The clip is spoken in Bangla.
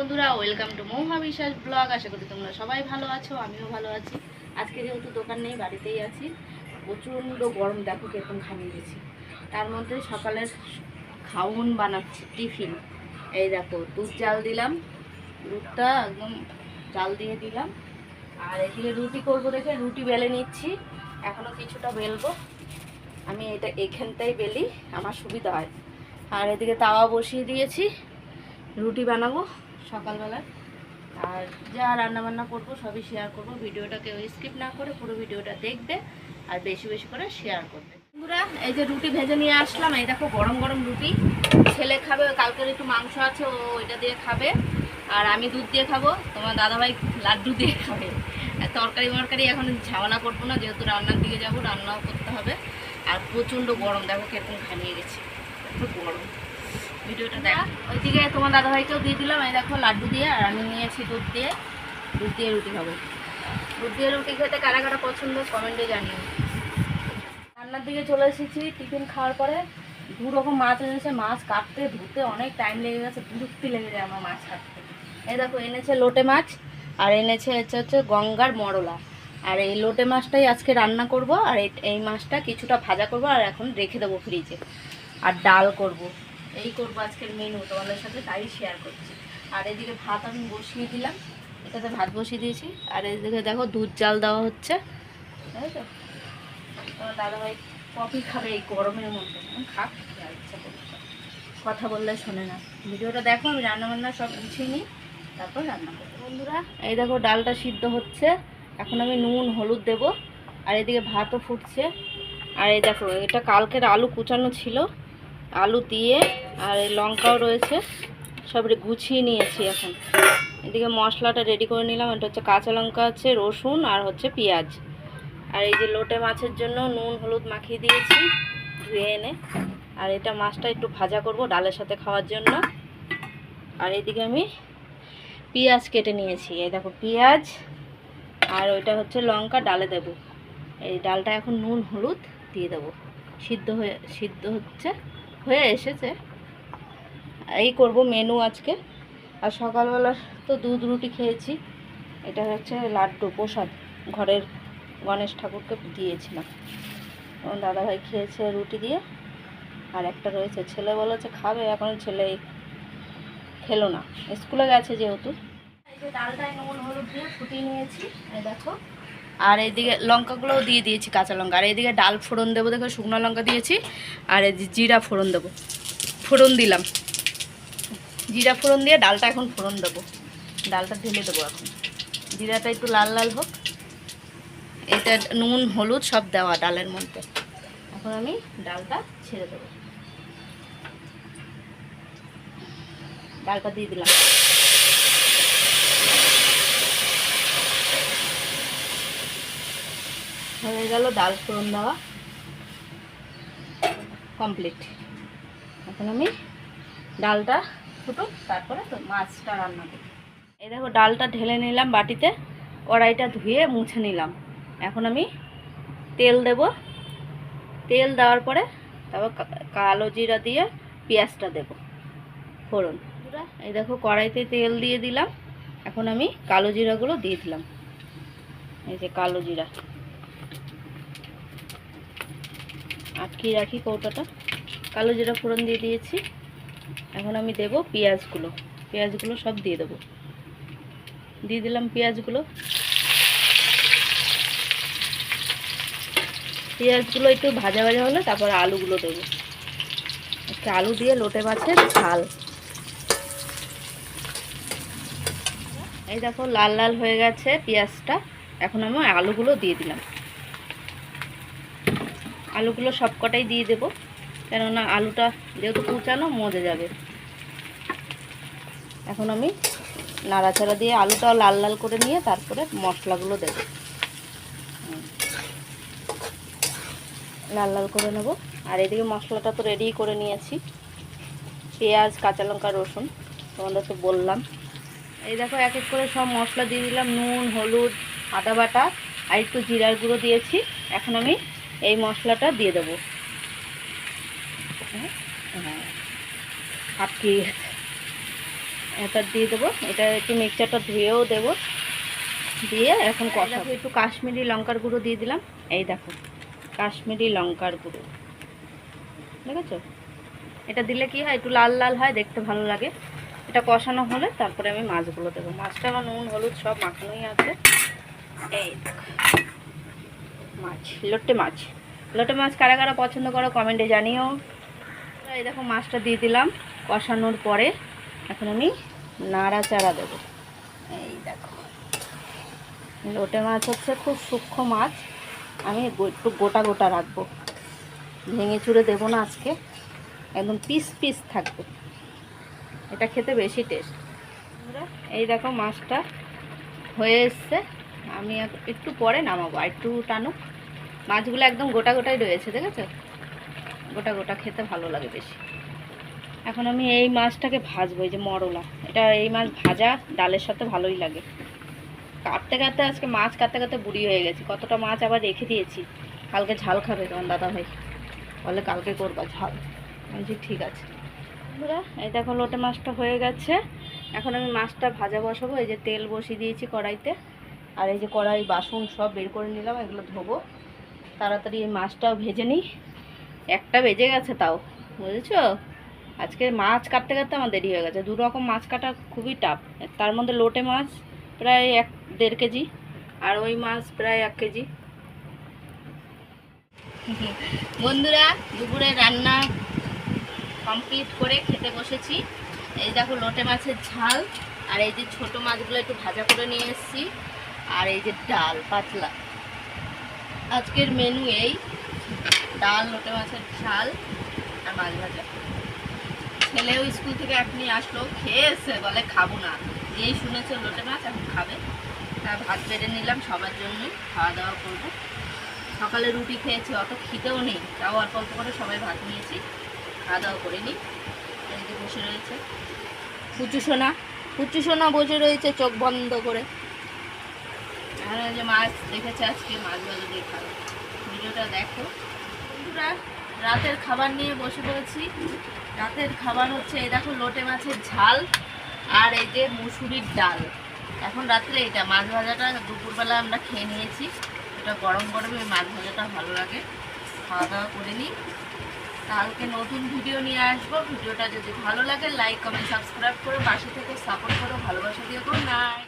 বন্ধুরা ওয়েলকাম টু মৌহা বিশ্বাস ব্লগ আশা করি তোমরা সবাই ভালো আছো, আমিও ভালো আছি। আজকে যেহেতু দোকান নেই, বাড়িতেই আছি। প্রচণ্ড গরম, দেখো কীরকম ঘামিয়ে গেছি। তার মধ্যে সকালের খাউন বানাচ্ছি, টিফিন। এই দেখো, দুধ জাল দিলাম। দুধটা একদম জাল দিয়ে দিলাম। আর এদিকে রুটি করব দেখে, রুটি বেলে নিচ্ছি। এখনও কিছুটা বেলবো। আমি এটা এখানটাই বেলি, আমার সুবিধা হয়। আর এদিকে তাওয়া বসিয়ে দিয়েছি। রুটি বানাবো। সকালবেলা। আর যা রান্না বান্না করব, সবই শেয়ার করব। ভিডিওটা কেউ স্কিপ না করে পুরো ভিডিওটা দেখবে আর বেশি বেশি করে শেয়ার করবে। বন্ধুরা, এই যে রুটি ভেজে নিয়ে আসলাম, এই দেখো গরম গরম রুটি। ছেলে খাবে, কালকের একটু মাংস আছে, ও ওইটা দিয়ে খাবে। আর আমি দুধ দিয়ে খাব, তোমার দাদাভাই লাড্ডু দিয়ে খাবে। তরকারি মরকারি এখন ঝামেলা করব না, যেহেতু রান্নার দিকে যাব, রান্নাও করতে হবে। আর প্রচণ্ড গরম, দেখো কীরকম ঘামিয়ে গেছি এত গরম। ভিডিওটা দেখ। ওইদিকে তোমার দাদাভাইকেও দিয়ে দিলাম, এই দেখো লাড্ডু দিয়ে, আর আমি নিয়েছি দুধ দিয়ে দুধ দিয়ে রুটি খাব। দুধ দিয়ে রুটি খেতে কারা কারা পছন্দ কমেন্টে জানিও। রান্নার দিকে চলে এসেছি, টিফিন খাওয়ার পরে দু রকম মাছ এনেছে, মাছ কাটতে ধুতে অনেক টাইম লেগে গেছে, বিরক্তি লেগে যায় আমার মাছ কাটতে। এই দেখো, এনেছে লোটে মাছ, আর এনেছে হচ্ছে হচ্ছে গঙ্গার মরলা। আর এই লোটে মাছটাই আজকে রান্না করব, আর এই- এই মাছটা কিছুটা ভাজা করব, আর এখন রেখে দেবো ফ্রিজে আর ডাল করব। এই করব আজকের মেনু তোমাদের সাথে, তাই শেয়ার করছি। আর এদিকে ভাত আমি বসিয়ে দিলাম। এটাতে ভাত বসিয়ে দিয়েছি। আর এদিকে দেখো দুধ জাল দেওয়া হচ্ছে। তাই তো? তোমার দাদাভাই কফি খাবে এই গরমের মধ্যে। খাক, যা ইচ্ছা করুক। কথা বললে শোনে না। ভিডিওটা দেখো, আমি রান্না বান্না সব গুছিয়ে নিই, তারপর রান্না করব। বন্ধুরা, এই দেখো ডালটা সিদ্ধ হচ্ছে। এখন আমি নুন, হলুদ দেব। আর এদিকে ভাতও ফুটছে। আর এই দেখো, এটা কালকের আলু কুচানো ছিল। আলু দিয়ে আর লঙ্কাও রয়েছে। সব গুছিয়ে নিয়েছি এখন। এদিকে মশলাটা রেডি করে নিলাম। এটা হচ্ছে কাঁচা লঙ্কা আছে, রসুন আর হচ্ছে পেঁয়াজ। আর এই যে লোটে মাছের জন্য নুন, হলুদ মাখিয়ে দিয়েছি ধুয়ে এনে। আর এটা মাছটা একটু ভাজা করব ডালের সাথে খাওয়ার জন্য। আর এদিকে আমি পেঁয়াজ কেটে নিয়েছি। এই দেখো পেঁয়াজ আর ওইটা হচ্ছে লঙ্কা, ডালে দেব। এই ডালটা এখন নুন, হলুদ দিয়ে দেবো। সিদ্ধ হয়ে সিদ্ধ হচ্ছে হয়ে এসেছে। এই করব মেনু আজকে। আর সকালবেলা তো দুধ রুটি খেয়েছি। এটা হচ্ছে লাড্ডু প্রসাদ ঘরের গণেশ ঠাকুরকে দিয়েছিলাম। আমার দাদাভাই খেয়েছে রুটি দিয়ে। আর একটা রয়েছে, ছেলে বলেছে খাবে, এখন ছেলে খেলো না। স্কুলে গেছে যেহেতু। এই যে ডালটায় নুন, হলুদ দিয়ে ফুটিয়ে নিয়েছি। দেখো। আর এইদিকে লঙ্কাগুলোও দিয়ে দিয়েছি, কাঁচা লঙ্কা। আর এইদিকে ডাল ফোড়ন দেবো, দেখো শুকনো লঙ্কা দিয়েছি, আর এই জিরা ফোড়ন দেবো। ফোড়ন দিলাম। জিরা ফোড়ন দিয়ে ডালটা এখন ফোড়ন দেবো। ডালটা ঢেলে দেবো এখন। জিরাটা একটু লাল লাল হোক। এটা নুন, হলুদ সব দেওয়া ডালের মধ্যে। এখন আমি ডালটা ছেড়ে দেবো। ডালটা দিয়ে দিলাম। হয়ে গেল ডাল ফোড়ন দেওয়া। কমপ্লিট এখন আমি ডালটা ফুটুক তারপরে তো মাছটা রান্না করি এই দেখো, ডালটা ঢেলে নিলাম বাটিতে, কড়াইটা ধুয়ে মুছে নিলাম। এখন আমি তেল দেব। তেল দেওয়ার পরে তারপর কালো জিরা দিয়ে পেঁয়াজটা দেব ফোড়ন। এই দেখো, কড়াইতে তেল দিয়ে দিলাম। এখন আমি কালো জিরাগুলো দিয়ে দিলাম। এই যে কালো জিরা। আটকিয়ে রাখি কৌটাটা। কালো জিরা ফোড়ন দিয়ে দিয়েছি। এখন আমি দেব পেঁয়াজগুলো। পেঁয়াজগুলো সব দিয়ে দেবো। দিয়ে দিলাম পেঁয়াজগুলো। পেঁয়াজগুলো একটু ভাজা ভাজা হলে তারপরে আলুগুলো দেবো। একটা আলু দিয়ে লোটে মাছের ঝাল। এই দেখো লাল লাল হয়ে গেছে পেঁয়াজটা। এখন আমি আলুগুলো দিয়ে দিলাম। আলুগুলো সবকটাই দিয়ে দেবো। কেননা আলুটা যেহেতু কুচানো, মজে যাবে। এখন আমি নাড়াচাড়া দিয়ে আলুটাও লাল লাল করে নিয়ে তারপরে মশলাগুলো দেব। লাল লাল করে নেব। আর এদিকে মশলাটা তো রেডি করে নিয়েছি। পেঁয়াজ, কাঁচা লঙ্কা, রসুন, তোমাদের তো বললাম। এই দেখো, এক এক করে সব মশলা দিয়ে দিলাম। নুন, হলুদ, আদা বাটা, আর একটু জিরার গুঁড়ো দিয়েছি। এখন আমি এই মশলাটা দিয়ে দেবো। হ্যাঁ? আটকে গেছে এটা দিয়ে দেবো। এটা একটু মিক্সচারটা ধুয়েও দেবো। দিয়ে এখন কষাবো। একটু কাশ্মীরি লঙ্কার গুঁড়ো দিয়ে দিলাম। এই দেখো কাশ্মীরি লঙ্কার গুঁড়ো। দেখেছ? এটা দিলে কি হয়? একটু লাল লাল হয় দেখতে ভালো লাগে। এটা কষানো হলে তারপরে আমি মাছগুলো দেবো। মাছটা আমার নুন হলুদ সব মাখানোই আছে। এই দেখো। মাছ, লোটে মাছ। লোটে মাছ কারা কারা পছন্দ করো কমেন্টে জানিও। এই দেখো মাছটা দিয়ে দিলাম কষানোর পরে। এখন আমি নাড়াচাড়া দেবো। এই দেখো। লোটে মাছ হচ্ছে খুব সূক্ষ্ম মাছ। আমি একটু গোটা গোটা রাখব। ভেঙে চুড়ে দেবো না আজকে। একদম পিস পিস থাকবে। এটা খেতে বেশি টেস্ট এই দেখো মাছটা হয়ে এসছে। আমি একটু পরে নামাবো, আর একটু টানুক। মাছগুলো একদম গোটা গোটাই রয়েছে, দেখেছ? গোটা গোটা খেতে ভালো লাগে বেশি। এখন আমি এই মাছটাকে ভাজবো, এই যে মরলা। এটা এই মাছ ভাজা, ডালের সাথে ভালোই লাগে। কাটতে কাটতে আজকে মাছ কাটতে কাটতে বুড়ি হয়ে গেছি। কতটা মাছ আবার রেখে দিয়েছি। কালকে ঝাল খাবে তোমার দাদা ভাই। বলে কালকে করবা ঝাল। বলছি, ঠিক আছে। বন্ধুরা, এই দেখো লোটে মাছটা হয়ে গেছে। এখন আমি মাছটা ভাজা বসাবো। এই যে তেল বসিয়ে দিয়েছি কড়াইতে। আর এই যে কড়াই বাসন সব বের করে নিলাম। এগুলো ধোবো। তাড়াতাড়ি মাছটাও ভেজে নিই। একটা বেজে গেছে তাও, বুঝেছ? আজকে মাছ কাটতে কাটতে আমার দেরি হয়ে গেছে। দু রকম মাছ কাটা খুবই টাফ তার মধ্যে লোটে মাছ প্রায় এক দেড় কেজি আর ওই মাছ প্রায় এক কেজি। বন্ধুরা, দুপুরে রান্না কমপ্লিট করে খেতে বসেছি। এই দেখো লোটে মাছের ঝাল আর এই যে ছোট মাছগুলো একটু ভাজা করে নিয়ে এসেছি। আর এই যে ডাল, পাতলা। আজকের মেনু এই ডাল, লোটে মাছের ঝাল আর মাছ ভাজা। ছেলেও স্কুল থেকে এখনই আসলো খেয়ে এসে বলে খাব না। এই শুনেছে লোটে মাছ, এখন খাবে। তা ভাত বেড়ে নিলাম সবার জন্যই খাওয়া দাওয়া করব। সকালে রুটি খেয়েছি, অত খিদেও নেই, তাও অল্প অল্প করে সবাই ভাত নিয়েছি। খাওয়া দাওয়া করে নিই। এই যে বসে রয়েছে। পুচু সোনা পুচু সোনা বসে রয়েছে, চোখ বন্ধ করে। আর যে মাছ দেখেছে আজকে মাছ ভাজা দিয়ে ভিডিওটা দেখো। বন্ধুরা, রাতের খাবার নিয়ে বসে পড়েছি। রাতের খাবার হচ্ছে, এই দেখো লোটে মাছের ঝাল আর এই যে মুসুরির ডাল। এখন রাত্রে এটা, মাছ ভাজাটা দুপুরবেলা আমরা খেয়ে নিয়েছি। এটা গরম গরমে এই মাছ ভাজাটা ভালো লাগে। খাওয়া দাওয়া করে নিই। কালকে নতুন ভিডিও নিয়ে আসব। ভিডিওটা যদি ভালো লাগে লাইক কমেন্ট সাবস্ক্রাইব করো পাশে থেকে সাপোর্ট করো। ভালোবাসা দিয়ে করো নাই